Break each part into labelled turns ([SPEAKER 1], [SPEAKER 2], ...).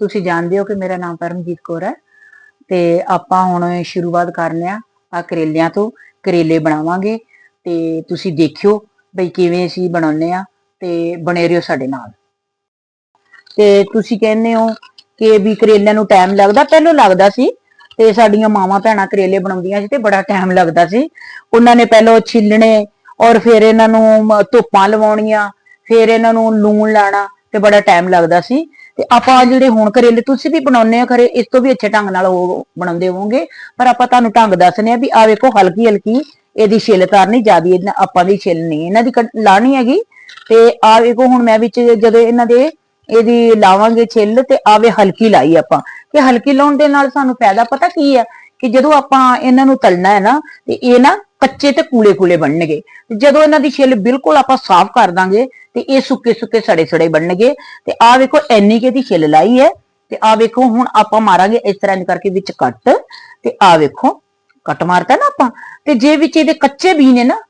[SPEAKER 1] ਤੁਸੀਂ ਜਾਣਦੇ ਹੋ ਕਿ ਮੇਰਾ ਨਾਮ ਪਰਮਜੀਤ ਕੌਰ ਹੈ ਤੇ ਆਪਾਂ ਹੁਣ ਸ਼ੁਰੂਆਤ ਕਰਨੇ ਆ ਆ ਕਰੇਲਿਆਂ ਤੋਂ, ਕਰੇਲੇ ਬਣਾਵਾਂਗੇ ਤੇ ਤੁਸੀਂ ਦੇਖਿਓ ਬਈ ਕਿਵੇਂ ਅਸੀਂ ਬਣਾਉਂਦੇ ਆ ਤੇ ਬਣੇ ਰਹੋ ਸਾਡੇ ਨਾਲ। ਤੇ ਤੁਸੀਂ ਕਹਿੰਦੇ ਹੋ ਕਿ ਵੀ ਕਰੇਲਿਆਂ ਨੂੰ ਟਾਈਮ ਲੱਗਦਾ, ਪਹਿਲਾਂ ਲੱਗਦਾ ਸੀ ਤੇ ਸਾਡੀਆਂ ਮਾਵਾਂ ਭੈਣਾਂ ਕਰੇਲੇ ਬਣਾਉਂਦੀਆਂ ਸੀ ਤੇ ਬੜਾ ਟਾਈਮ ਲੱਗਦਾ ਸੀ। ਉਹਨਾਂ ਨੇ ਪਹਿਲਾਂ ਛਿੱਲਣੇ ਔਰ ਫਿਰ ਇਹਨਾਂ ਨੂੰ ਧੁੱਪਾਂ ਲਵਾਉਣੀਆਂ, ਫਿਰ ਇਹਨਾਂ ਨੂੰ ਲੂਣ ਲਾਣਾ ਤੇ ਬੜਾ ਟਾਈਮ ਲੱਗਦਾ ਸੀ। ਤੇ ਆਪਾਂ ਜਿਹੜੇ ਹੁਣ ਕਰੇਲੇ ਤੁਸੀਂ ਵੀ ਬਣਾਉਂਦੇ ਆ ਖਰੇ ਇਸ ਤੋਂ ਵੀ ਅੱਛੇ ਢੰਗ ਨਾਲ ਉਹ ਬਣਾਉਂਦੇ ਹੋਵੋਗੇ। ਪਰ ਆਪਾਂ ਤੁਹਾਨੂੰ ਢੰਗ ਦੱਸਨੇ ਆ ਵੀ ਆ ਵੇਖੋ ਹਲਕੀ ਹਲਕੀ ਇਹਦੀ ਛਿੱਲ ਤਾਰਨੀ, ਜਿਆਦੀ ਇਹਨਾਂ ਆਪਾਂ ਦੀ ਛਿੱਲ ਨਹੀਂ, ਇਹਨਾਂ ਦੀ ਲਾਣੀ ਹੈਗੀ। ਤੇ ਆ ਵੇਖੋ ਹੁਣ ਮੈਂ ਵਿੱਚ ਜਦੋਂ ਇਹਨਾਂ ਦੇ ਇਹਦੀ ਲਾਵਾਂਗੇ ਛਿੱਲ ਤੇ ਆਵੇ ਹਲਕੀ ਲਾਈ ਆਪਾਂ। ਤੇ ਹਲਕੀ ਲਾਉਣ ਦੇ ਨਾਲ ਸਾਨੂੰ ਫਾਇਦਾ ਪਤਾ ਕੀ ਹੈ ਕਿ ਜਦੋਂ ਆਪਾਂ ਇਹਨਾਂ ਨੂੰ ਤਲਣਾ ਹੈ ਨਾ, ਤੇ ਇਹ ਨਾ ਕੱਚੇ ਤੇ ਕੂਲੇ ਕੂਲੇ ਬਣਨਗੇ। ਜਦੋਂ ਇਹਨਾਂ ਦੀ ਛਿੱਲ ਬਿਲਕੁਲ ਆਪਾਂ ਸਾਫ਼ ਕਰ ਦਾਂਗੇ ਤੇ ਇਹ ਸੁੱਕੇ ਸੁੱਕੇ ਸੜੇ ਸੜੇ ਬਣਨਗੇ। ਤੇ ਆ ਵੇਖੋ ਐਨੀ ਕੇ ਦੀ ਛਿੱਲ ਲਾਈ ਹੈ। ਤੇ ਆ ਵੇਖੋ, ਹੁਣ ਆਪਾਂ ਮਾਰਾਂਗੇ ਇਸ ਤਰ੍ਹਾਂ ਕਰਕੇ ਵਿੱਚ ਕੱਟ। ਤੇ ਆ ਵੇਖੋ, ਕੱਟ ਮਾਰਤਾ ਨਾ ਆਪਾਂ। ਤੇ ਜੇ ਵਿੱਚ ਇਹਦੇ ਕੱਚੇ ਬੀ ਨੇ ਨਾ,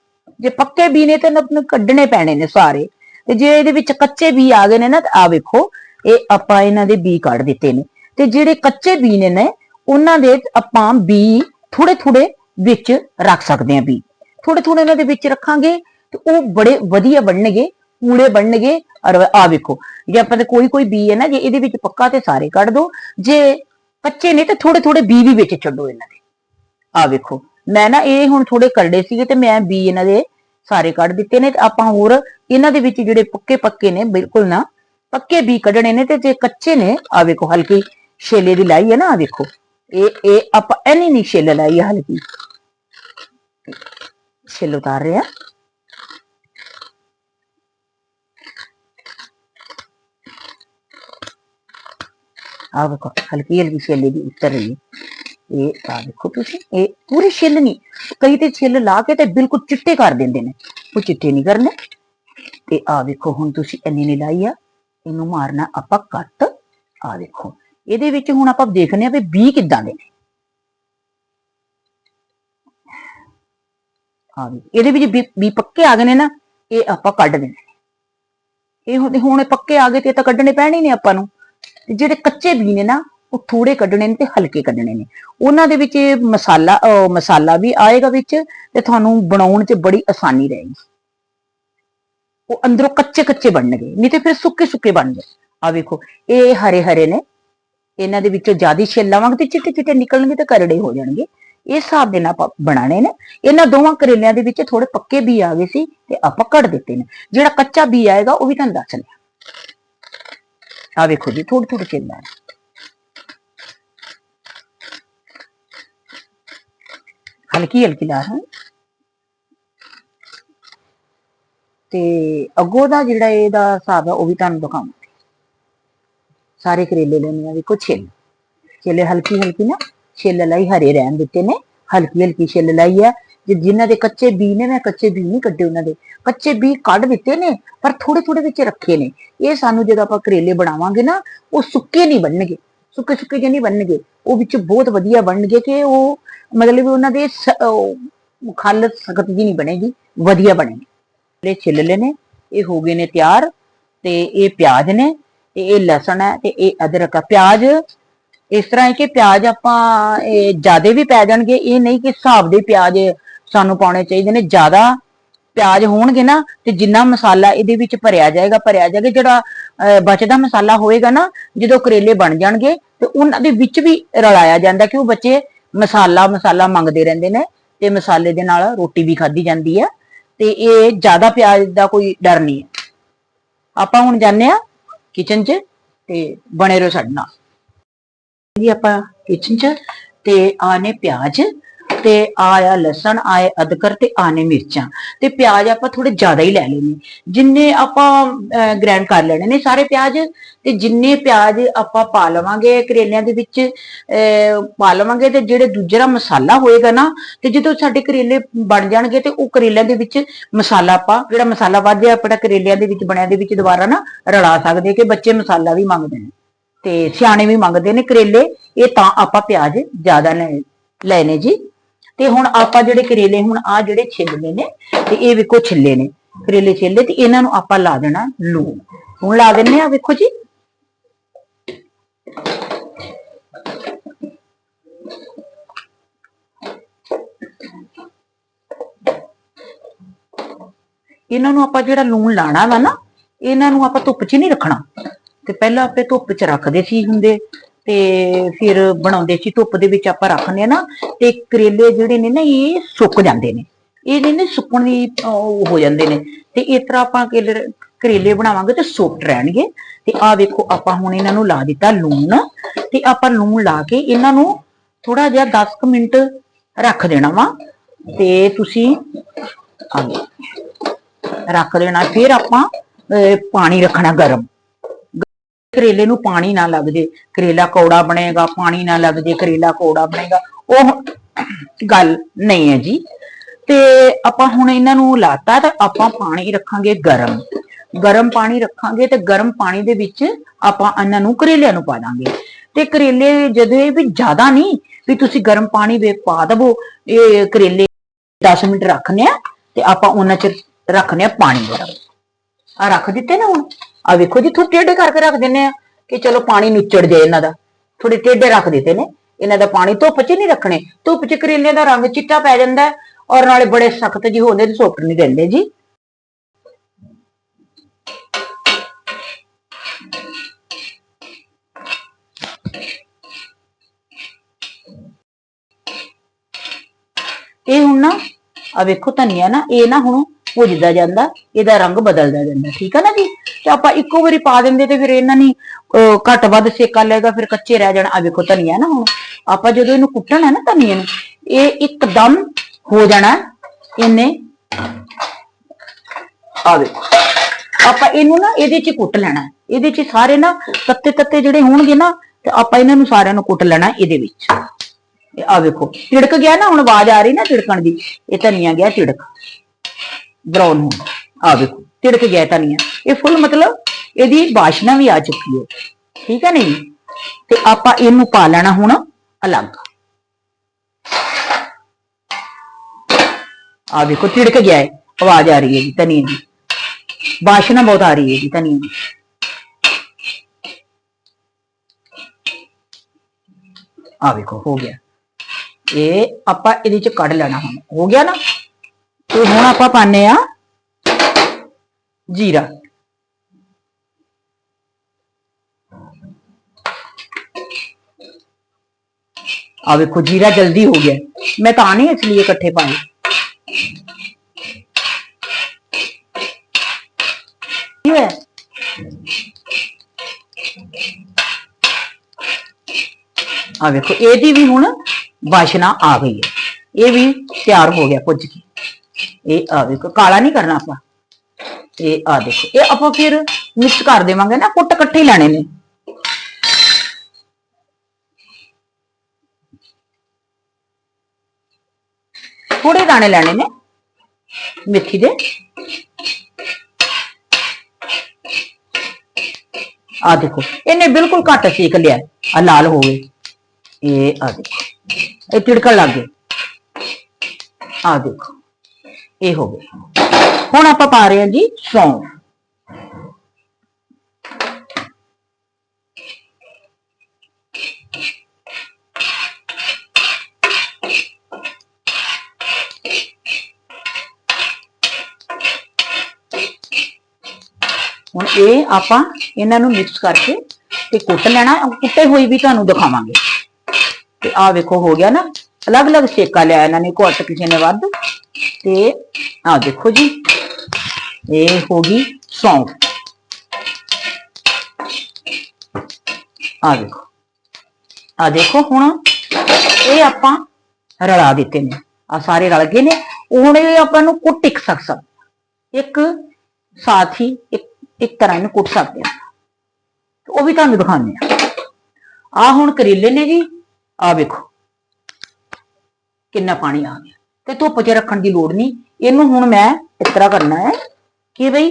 [SPEAKER 1] ਜੇ ਪੱਕੇ ਬੀ ਨੇ ਤੇ ਆਪਣੇ ਕੱਢਣੇ ਪੈਣੇ ਨੇ ਸਾਰੇ। ਤੇ ਜੇ ਇਹਦੇ ਵਿੱਚ ਕੱਚੇ ਬੀ ਆ ਗਏ ਨੇ ਨਾ, ਤੇ ਆ ਵੇਖੋ, ਇਹ ਆਪਾਂ ਇਹਨਾਂ ਦੇ ਬੀ ਕੱਢ ਦਿੱਤੇ ਨੇ। ਤੇ ਜਿਹੜੇ ਕੱਚੇ ਬੀ ਨੇ ਨੇ, ਉਹਨਾਂ ਦੇ ਆਪਾਂ ਬੀ ਥੋੜੇ ਥੋੜੇ ਵਿੱਚ ਰੱਖ ਸਕਦੇ ਆ ਬੀ ਥੋੜੇ ਥੋੜੇ ਇਹਨਾਂ ਦੇ ਵਿੱਚ ਰੱਖਾਂਗੇ, ਤੇ ਉਹ ਬੜੇ ਵਧੀਆ ਬਣਨਗੇ। ਕੂੜੇ ਬਣਨਗੇ ਔਰ ਆ ਵੇਖੋ, ਜੇ ਆਪਾਂ ਤੇ ਕੋਈ ਕੋਈ ਬੀ ਹੈ ਨਾ, ਜੇ ਇਹਦੇ ਵਿੱਚ ਪੱਕਾ ਤੇ ਸਾਰੇ ਕੱਢ ਦੋ, ਜੇ ਕੱਚੇ ਨੇ ਤੇ ਥੋੜੇ ਥੋੜੇ ਬੀ ਵੀ ਵਿੱਚ ਛੱਡੋ ਇਹਨਾਂ ਦੇ। ਆ ਵੇਖੋ, ਮੈਂ ਨਾ ਇਹ ਹੁਣ ਥੋੜੇ ਕਰੜੇ ਸੀਗੇ ਤੇ ਮੈਂ ਬੀ ਇਹਨਾਂ ਦੇ ਸਾਰੇ ਕੱਢ ਦਿੱਤੇ ਨੇ ਤੇ ਆਪਾਂ ਹੋਰ ਇਹਨਾਂ ਦੇ ਵਿੱਚ ਜਿਹੜੇ ਪੱਕੇ ਪੱਕੇ ਨੇ, ਬਿਲਕੁਲ ਨਾ, ਪੱਕੇ ਬੀ ਕੱਢਣੇ ਨੇ ਤੇ ਜੇ ਕੱਚੇ ਨੇ, ਆ ਵੇਖੋ ਹਲਕੀ ਛੇਲੇ ਦੀ ਲਾਈ ਹੈ ਨਾ, ਆ ਵੇਖੋ। ਇਹ ਇਹ ਆਪਾਂ ਐਨੀ ਨਹੀਂ ਛੇਲ ਲਾਈ ਹੈ ਹਲਕੀ। ਛੇਲ ਉਤਾਰ ਰਹੇ ਆ ਆ ਵੇਖੋ ਹਲਕੀ ਹਲਕੀ ਛਿੱਲੇ ਦੀ ਉੱਤਰ ਰਹੀ ਹੈ ਇਹ ਆ ਦੇਖੋ ਤੁਸੀਂ ਇਹ ਪੂਰੀ ਛਿੱਲ ਨਹੀਂ ਕਈ ਤੇ ਛਿੱਲ ਲਾ ਕੇ ਤੇ ਬਿਲਕੁਲ ਚਿੱਟੇ ਕਰ ਦਿੰਦੇ ਨੇ ਉਹ ਚਿੱਟੇ ਨਹੀਂ ਕਰਨੇ ਤੇ ਆ ਵੇਖੋ ਹੁਣ ਤੁਸੀਂ ਇੰਨੀ ਨਹੀਂ ਲਾਈ ਆ ਇਹਨੂੰ ਮਾਰਨਾ ਆਪਾਂ ਕੱਟ ਆ ਵੇਖੋ ਇਹਦੇ ਵਿੱਚ ਹੁਣ ਆਪਾਂ ਦੇਖਨੇ ਆ ਵੀ ਬੀ ਕਿੱਦਾਂ ਦੇ ਨੇ ਹਾਂ ਵੀ ਇਹਦੇ ਵਿੱਚ ਬੀ- ਬੀ ਪੱਕੇ ਆ ਗਏ ਨੇ ਨਾ ਇਹ ਆਪਾਂ ਕੱਢ ਦੇਣੇ ਇਹ ਹੁਣ ਹੁਣ ਪੱਕੇ ਆ ਗਏ ਤੇ ਇਹ ਤਾਂ ਕੱਢਣੇ ਪੈਣੇ ਨੇ ਆਪਾਂ ਨੂੰ ਤੇ ਜਿਹੜੇ ਕੱਚੇ ਬੀ ਨੇ ਨਾ, ਉਹ ਥੋੜੇ ਕੱਢਣੇ ਨੇ ਤੇ ਹਲਕੇ ਕੱਢਣੇ ਨੇ। ਉਹਨਾਂ ਦੇ ਵਿੱਚ ਇਹ ਮਸਾਲਾ, ਅਹ ਮਸਾਲਾ ਵੀ ਆਏਗਾ ਵਿੱਚ ਤੇ ਤੁਹਾਨੂੰ ਬਣਾਉਣ 'ਚ ਬੜੀ ਆਸਾਨੀ ਰਹੇਗੀ। ਉਹ ਅੰਦਰੋਂ ਕੱਚੇ ਕੱਚੇ ਬਣਨਗੇ, ਨਹੀਂ ਤੇ ਫਿਰ ਸੁੱਕੇ ਸੁੱਕੇ ਬਣਨਗੇ ਆ ਵੇਖੋ, ਇਹ ਹਰੇ ਹਰੇ ਨੇ। ਇਹਨਾਂ ਦੇ ਵਿੱਚੋਂ ਜ਼ਿਆਦਾ ਛਿੱਲ ਲਵਾਂਗੇ ਤੇ ਚਿੱਟੇ ਚਿੱਟੇ ਨਿਕਲਣਗੇ ਤੇ ਕਰੜੇ ਹੋ ਜਾਣਗੇ। ਇਸ ਹਿਸਾਬ ਦੇ ਨਾਲ ਆਪਾਂ ਬਣਾਣੇ ਨੇ। ਇਹਨਾਂ ਦੋਵਾਂ ਕਰੇਲਿਆਂ ਦੇ ਵਿੱਚ ਥੋੜੇ ਪੱਕੇ ਬੀ ਆ ਗਏ ਸੀ ਤੇ ਆਪਾਂ ਕੱਢ ਦਿੱਤੇ ਨੇ। ਜਿਹੜਾ ਕੱਚਾ ਬੀ ਆਏਗਾ, ਉਹ ਵੀ ਤੁਹਾਨੂੰ ਦੱਸ ਲਿਆ ਆ ਵੇਖੋ ਜੀ ਥੋੜੀ ਥੋੜੀ ਛਿੱਲਾਂ ਹਲਕੀ ਹਲਕੀ ਲਾ ਹਾਂ। ਤੇ ਅੱਗੋਂ ਦਾ ਜਿਹੜਾ ਇਹਦਾ ਹਿਸਾਬ ਹੈ ਉਹ ਵੀ ਤੁਹਾਨੂੰ ਦਿਖਾਵਾਂਗੇ। ਸਾਰੇ ਕਰੇਲੇ ਲੈਣੇ ਆ, ਵੇਖੋ ਛਿੱਲ। ਛਿੱਲੇ ਹਲਕੀ ਹਲਕੀ ਨਾ, ਛਿੱਲ ਲਈ ਹਰੇ ਰਹਿਣ ਦਿੱਤੇ ਨੇ। ਹਲਕੀ ਹਲਕੀ ਛਿੱਲ ਲਈ ਹੈ ਜੇ ਜਿਨ੍ਹਾਂ ਦੇ ਕੱਚੇ ਬੀ ਨੇ, ਮੈਂ ਕੱਚੇ ਬੀ ਨਹੀਂ ਕੱਢੇ ਉਹਨਾਂ ਦੇ। ਕੱਚੇ ਬੀ ਕੱਢ ਦਿੱਤੇ ਨੇ, ਪਰ ਥੋੜੇ ਥੋੜੇ ਵਿੱਚ ਰੱਖੇ ਨੇ। ਇਹ ਸਾਨੂੰ ਜਦੋਂ ਆਪਾਂ ਕਰੇਲੇ ਬਣਾਵਾਂਗੇ ਨਾ, ਉਹ ਸੁੱਕੇ ਨਹੀਂ ਬਣਨਗੇ। ਸੁੱਕੇ ਸੁੱਕੇ ਜਿਹੇ ਨਹੀਂ ਬਣਨਗੇ। ਉਹ ਵਿੱਚ ਬਹੁਤ ਵਧੀਆ ਬਣਨਗੇ ਕਿ ਉਹ ਮਤਲਬ ਉਹਨਾਂ ਦੇ ਸ- ਸਖਤ ਜੀ ਨਹੀਂ ਬਣੇਗੀ, ਵਧੀਆ ਬਣੇਗੀ। ਇਹ ਛਿੱਲ ਨੇ, ਇਹ ਹੋ ਗਏ ਨੇ ਤਿਆਰ ਤੇ ਇਹ ਪਿਆਜ਼ ਨੇ ਤੇ ਇਹ ਲਸਣ ਹੈ ਤੇ ਇਹ ਅਦਰਕ ਹੈ। ਪਿਆਜ਼, ਇਸ ਤਰ੍ਹਾਂ ਹੈ ਕਿ ਪਿਆਜ਼ ਆਪਾਂ, ਇਹ ਜ਼ਿਆਦਾ ਵੀ ਪੈ ਜਾਣਗੇ। ਇਹ ਨਹੀਂ ਕਿ ਹਿਸਾਬ ਦੇ ਪਿਆਜ਼ ਸਾਨੂੰ ਪਾਉਣੇ ਚਾਹੀਦੇ ਨੇ, ਜ਼ਿਆਦਾ ਪਿਆਜ਼ ਹੋਣਗੇ ਨਾ ਤੇ ਜਿੰਨਾ ਮਸਾਲਾ ਇਹਦੇ ਵਿੱਚ ਭਰਿਆ ਜਾਏਗਾ ਭਰਿਆ ਜਾਏਗਾ, ਜਿਹੜਾ ਬਚਦਾ ਮਸਾਲਾ ਹੋਏਗਾ ਨਾ, ਜਦੋਂ ਕਰੇਲੇ ਬਣ ਜਾਣਗੇ ਤੇ ਉਹਨਾਂ ਦੇ ਵਿੱਚ ਵੀ ਰਲਾਇਆ ਜਾਂਦਾ ਕਿ ਉਹ ਬੱਚੇ ਮਸਾਲਾ ਮਸਾਲਾ ਮੰਗਦੇ ਰਹਿੰਦੇ ਨੇ ਤੇ ਮਸਾਲੇ ਦੇ ਨਾਲ ਰੋਟੀ ਵੀ ਖਾਧੀ ਜਾਂਦੀ ਹੈ ਤੇ ਇਹ ਜ਼ਿਆਦਾ ਪਿਆਜ਼ ਦਾ ਕੋਈ ਡਰ ਨਹੀਂ ਹੈ। ਆਪਾਂ ਹੁਣ ਜਾਂਦੇ ਆ ਕਿਚਨ 'ਚ ਤੇ ਬਣੇ ਰਹੋ ਸਾਡੇ ਨਾਲ। ਜੀ ਆਪਾਂ ਕਿਚਨ 'ਚ ਤੇ ਆਹ ਪਿਆਜ਼ ਤੇ ਆਇਆ ਲਸਣ ਆਏ ਅਦਰਕ ਤੇ ਆਨੇ ਮਿਰਚਾਂ। ਤੇ ਪਿਆਜ਼ ਆਪਾਂ ਥੋੜੇ ਜ਼ਿਆਦਾ ਹੀ ਲੈ ਲੈਣੇ ਜਿੰਨੇ ਆਪਾਂ ਗ੍ਰਾਈਂਡ ਕਰ ਲੈਣੇ ਨੇ ਸਾਰੇ ਪਿਆਜ਼, ਤੇ ਜਿੰਨੇ ਪਿਆਜ਼ ਆਪਾਂ ਪਾ ਲਵਾਂਗੇ ਕਰੇਲਿਆਂ ਦੇ ਵਿੱਚ ਪਾ ਲਵਾਂਗੇ ਤੇ ਜਿਹੜੇ ਦੂਜਾ ਮਸਾਲਾ ਹੋਏਗਾ ਨਾ, ਤੇ ਜਦੋਂ ਸਾਡੇ ਕਰੇਲੇ ਬਣ ਜਾਣਗੇ ਤੇ ਉਹ ਕਰੇਲਿਆਂ ਦੇ ਵਿੱਚ ਮਸਾਲਾ ਆਪਾਂ, ਜਿਹੜਾ ਮਸਾਲਾ ਵਾਧਿਆ ਆਪਣਾ ਕਰੇਲਿਆਂ ਦੇ ਵਿੱਚ ਬਣਿਆ, ਦੇ ਵਿੱਚ ਦੁਬਾਰਾ ਨਾ ਰਲਾ ਸਕਦੇ ਕਿ ਬੱਚੇ ਮਸਾਲਾ ਵੀ ਮੰਗਦੇ ਨੇ। ਤੇ ਸਿਆਣੇ ਵੀ ਮੰਗਦੇ ਨੇ ਕਰੇਲੇ, ਇਹ ਤਾਂ ਆਪਾਂ ਪਿਆਜ਼ ਜ਼ਿਆਦਾ ਲੈ- ਲੈਣੇ ਜੀ। ਤੇ ਹੁਣ ਆਪਾਂ ਜਿਹੜੇ ਕਰੇਲੇ ਹੁਣ ਆ ਜਿਹੜੇ ਛਿੱਲਨੇ ਨੇ, ਤੇ ਇਹ ਵੇਖੋ ਛਿੱਲੇ ਨੇ। ਕਰੇਲੇ ਛਿੱਲੇ ਤੇ ਇਹਨਾਂ ਨੂੰ ਆਪਾਂ ਲਾ ਦੇਣਾ ਲੂਣ। ਹੁਣ ਲਾ ਦਿੰਨੇ ਆ ਵੇਖੋ ਜੀ। ਇਹਨਾਂ ਨੂੰ ਆਪਾਂ ਜਿਹੜਾ ਲੂਣ ਲਾਣਾ ਵਾ ਨਾ, ਇਹਨਾਂ ਨੂੰ ਆਪਾਂ ਧੁੱਪ 'ਚ ਨਹੀਂ ਰੱਖਣਾ। ਤੇ ਪਹਿਲਾਂ ਆਪੇ ਧੁੱਪ 'ਚ ਰੱਖਦੇ ਸੀ ਹੁੰਦੇ। ਤੇ ਫਿਰ ਬਣਾਉਂਦੇ ਸੀ ਧੁੱਪ ਦੇ ਵਿੱਚ ਆਪਾਂ ਰੱਖਦੇ ਆ ਨਾ ਤੇ ਕਰੇਲੇ ਜਿਹੜੇ ਨੇ ਨਾ ਇਹ ਸੁੱਕ ਜਾਂਦੇ ਨੇ। ਇਹ ਨੇ ਸੁੱਕਣ ਦੀ ਉਹ ਹੋ ਜਾਂਦੇ ਨੇ। ਤੇ ਇਸ ਤਰ੍ਹਾਂ ਆਪਾਂ ਕਰੇਲੇ- ਕਰੇਲੇ ਬਣਾਵਾਂਗੇ ਤੇ ਸੌਫਟ ਰਹਿਣਗੇ। ਤੇ ਆ ਵੇਖੋ ਆਪਾਂ ਹੁਣ ਇਹਨਾਂ ਨੂੰ ਲਾ ਦਿੱਤਾ ਲੂਣ। ਤੇ ਆਪਾਂ ਲੂਣ ਲਾ ਕੇ ਇਹਨਾਂ ਨੂੰ ਥੋੜਾ ਜਿਹਾ 10 ਕੁ ਮਿੰਟ ਰੱਖ ਦੇਣਾ ਵਾ। ਤੇ ਤੁਸੀਂ ਰੱਖ ਦੇਣਾ। ਫਿਰ ਆਪਾਂ ਅਹ, ਪਾਣੀ ਰੱਖਣਾ ਗਰਮ। ਕਰੇਲੇ ਨੂੰ ਪਾਣੀ ਨਾ ਲੱਗ ਜੇ, ਕਰੇਲਾ ਕੌੜਾ ਬਣੇਗਾ, ਪਾਣੀ ਨਾ ਲੱਗ ਜੇ, ਕਰੇਲਾ ਕੌੜਾ ਬਣੇਗਾ, ਉਹ ਗੱਲ ਨਹੀਂ ਹੈ ਜੀ। ਤੇ ਆਪਾਂ ਹੁਣ ਇਹਨਾਂ ਨੂੰ ਲਾਤਾ ਤਾਂ ਆਪਾਂ ਪਾਣੀ ਰੱਖਾਂਗੇ ਗਰਮ। ਗਰਮ ਪਾਣੀ ਰੱਖਾਂਗੇ ਤੇ ਗਰਮ ਪਾਣੀ ਦੇ ਵਿੱਚ ਆਪਾਂ ਇਹਨਾਂ ਨੂੰ ਕਰੇਲਿਆਂ ਨੂੰ ਪਾ ਦਾਂਗੇ। ਤੇ ਕਰੇਲੇ ਜਦੋਂ ਇਹ ਵੀ ਜ਼ਿਆਦਾ ਨਹੀਂ, ਵੀ ਤੁਸੀਂ ਗਰਮ ਪਾਣੀ ਵਿੱਚ ਪਾ ਦਵੋ, ਇਹ ਕਰੇਲੇ 10 ਮਿੰਟ ਰੱਖਨੇ ਆ ਤੇ ਆਪਾਂ ਉਹਨਾਂ ਚ ਰੱਖਨੇ ਆ ਪਾਣੀ ਗਰਮ। ਆ ਰੱਖ ਦਿੱਤੇ ਨਾ ਹੁਣ? ਆ ਵੇਖੋ ਜੀ ਥੋੜੇ ਟੇਢੇ ਕਰਕੇ ਰੱਖ ਦਿੰਨੇ ਆ ਕਿ ਚਲੋ ਪਾਣੀ ਨੁੱਚੜ ਜਾਏ ਇਹਨਾਂ ਦਾ। ਥੋੜੇ ਟੇਢੇ ਰੱਖ ਦਿੱਤੇ ਨੇ। ਇਹਨਾਂ ਦਾ ਪਾਣੀ ਧੁੱਪ 'ਚ ਨਹੀਂ ਰੱਖਣੇ। ਧੁੱਪ 'ਚ ਕਰੇਲੇ ਦਾ ਰੰਗ ਚਿੱਟਾ ਪੈ ਜਾਂਦਾ ਔਰ ਨਾਲੇ ਬੜੇ ਸਖਤ ਜੀ ਹੁੰਦੇ ਤੇ ਸੁੱਕ ਨਹੀਂ ਦਿੰਦੇ ਜੀ। ਇਹ ਹੁਣ ਨਾ, ਆ ਵੇਖੋ ਧਨੀਆ ਨਾ, ਇਹ ਨਾ ਹੁਣ ਭੁੱਜਦਾ ਜਾਂਦਾ, ਇਹਦਾ ਰੰਗ ਬਦਲਦਾ ਜਾਂਦਾ। ਠੀਕ ਆ ਨਾ ਜੀ? ਤੇ ਆਪਾਂ ਇੱਕੋ ਵਾਰੀ ਪਾ ਦਿੰਦੇ ਤੇ ਫਿਰ ਇਹਨਾਂ ਨੇ ਅਹ, ਘੱਟ ਵੱਧ ਸੇਕਾ ਲੈਗਾ ਫਿਰ ਕੱਚੇ ਰਹਿ ਜਾਣ। ਆ ਵੇਖੋ ਧਨੀਆ ਨਾ ਹੁਣ। ਆਪਾਂ ਜਦੋਂ ਇਹਨੂੰ ਕੁੱਟਣਾ ਨਾ ਧਨੀਏ ਨੂੰ ਇਹ ਇੱਕਦਮ ਹੋ ਜਾਣਾ। ਇਹਨੇ ਆ ਵੇਖੋ ਆਪਾਂ ਇਹਨੂੰ ਨਾ ਇਹਦੇ 'ਚ ਕੁੱਟ ਲੈਣਾ। ਇਹਦੇ 'ਚ ਸਾਰੇ ਨਾ ਤੱਤੇ ਤੱਤੇ ਜਿਹੜੇ ਹੋਣਗੇ ਨਾ ਤੇ ਆਪਾਂ ਇਹਨਾਂ ਨੂੰ ਸਾਰਿਆਂ ਨੂੰ ਕੁੱਟ ਲੈਣਾ ਇਹਦੇ ਵਿੱਚ। ਆ ਵੇਖੋ ਤਿੜਕ ਗਿਆ ਨਾ ਹੁਣ ਆਵਾਜ਼ ਆ ਰਹੀ ਨਾ ਤਿੜਕਣ ਦੀ। ਇਹ ਧਨੀਆ ਗਿਆ ਤਿੜਕ। ਬਰਾਊਨ ਹੋ ਆ ਵੇਖੋ। ਤਿੜਕ ਗਿਆ ਧਨੀਆ ਇਹ ਫੁੱਲ ਮਤਲਬ ਇਹਦੀ ਬਾਸ਼ਨਾ ਵੀ ਆ ਚੁੱਕੀ ਹੈ ਠੀਕ ਹੈ ਨਹੀਂ ਤੇ ਆਪਾਂ ਇਹਨੂੰ ਪਾ ਲੈਣਾ ਹੁਣ ਅਲੱਗ ਆ ਵੇਖੋ ਤਿੜਕ ਗਿਆ ਹੈ ਆਵਾਜ਼ ਆ ਰਹੀ ਹੈ ਜੀ ਧਨੀਏ ਦੀ ਬਾਸ਼ਨਾ ਬਹੁਤ ਆ ਰਹੀ ਹੈ ਜੀ ਧਨੀਏ ਦੀ ਆ ਵੇਖੋ ਹੋ ਗਿਆ ਇਹ ਆਪਾਂ ਇਹਦੇ ਚ ਕੱਢ ਲੈਣਾ ਹੁਣ ਹੋ ਗਿਆ ਨਾ ਤੇ ਹੁਣ ਆਪਾਂ ਪਾਣੇ ਆ ਜੀਰਾ ਆ ਵੇਖੋ ਜੀਰਾ ਜਲਦੀ ਹੋ ਗਿਆ ਮੈਂ ਤਾਂ ਨਹੀਂ ਇਸ ਲਈ ਇਕੱਠੇ ਪਾਏ ਕੀ ਹੋਇਆ ਆ ਵੇਖੋ ਇਹਦੀ ਵੀ ਹੁਣ ਵਾਸ਼ਨਾ ਆ ਗਈ ਹੈ ਇਹ ਵੀ ਤਿਆਰ ਹੋ ਗਿਆ ਭੁੱਜ ਕੇ ਇਹ ਆ ਵੇਖੋ ਕਾਲਾ ਨਹੀਂ ਕਰਨਾ ਆਪਾਂ ਇਹ ਆ ਦੇਖੋ, ਇਹ ਆਪਾਂ ਫਿਰ ਮਿਕਸ ਕਰ ਦੇਵਾਂਗੇ ਨਾ, ਕੁੱਟ ਇਕੱਠੇ ਹੀ ਲੈਣੇ ਨੇ। ਥੋੜੇ ਦਾਣੇ ਲੈਣੇ ਨੇ, ਮੇਥੀ ਦੇ। ਆ ਦੇਖੋ, ਇਹਨੇ ਬਿਲਕੁਲ ਘੱਟ ਸੇਕ ਲਿਆ ਆ ਲਾਲ ਹੋ ਗਏ। ਇਹ ਆ ਦੇਖੋ, ਇਹ ਤਿੜਕਣ ਲੱਗ ਗਏ। ਆ ਦੇਖੋ, ਇਹ ਹੋ ਗਏ। ਹੁਣ ਆਪਾਂ ਪਾ ਰਹੇ ਹਾਂ ਜੀ ਸੌਂਫ ਹੁਣ ਇਹ ਆਪਾਂ ਇਹਨਾਂ ਨੂੰ ਮਿਕਸ ਕਰਕੇ ਤੇ ਕੁੱਟ ਲੈਣਾ, ਕੁੱਟੇ ਹੋਈ ਵੀ ਤੁਹਾਨੂੰ ਦਿਖਾਵਾਂਗੇ। ਤੇ ਆਹ ਵੇਖੋ, ਹੋ ਗਿਆ ਨਾ, ਅਲੱਗ-ਅਲੱਗ ਸੇਕਾ ਲਿਆ ਇਹਨਾਂ ਨੇ, ਘੱਟ ਕਿਸੇ ਨੇ ਵੱਧ। ਤੇ ਆਹ ਦੇਖੋ ਜੀ ਇਹ ਹੋ ਗਈ ਸੌਂਫ। ਆ ਦੇਖੋ। ਆਹ ਦੇਖੋ ਹੁਣ ਇਹ ਆਪਾਂ ਰਲਾ ਦਿੱਤੇ ਨੇ। ਆ ਸਾਰੇ ਰਲ ਗਏ ਨੇ। ਹੁਣ ਇਹ ਆਪਾਂ ਨੂੰ ਕੁੱਟ ਇੱਕ ਸਕਦਾ ਇੱਕ ਸਾਥ ਹੀ ਇੱਕ ਇੱਕ ਤਰ੍ਹਾਂ ਇਹਨੂੰ ਕੁੱਟ ਸਕਦੇ ਆ। ਉਹ ਵੀ ਤੁਹਾਨੂੰ ਦਿਖਾਉਂਦੇ ਆ। ਆ ਹੁਣ ਕਰੇਲੇ ਨੇ ਜੀ। ਆ ਵੇਖੋ। ਕਿੰਨਾ ਪਾਣੀ ਆ ਗਿਆ। ਤੇ ਧੁੱਪ 'ਚ ਰੱਖਣ ਦੀ ਲੋੜ ਨਹੀਂ। ਇਹਨੂੰ ਹੁਣ ਮੈਂ ਇਸ ਤਰ੍ਹਾਂ ਕਰਨਾ ਹੈ। ਕਿ ਬਈ?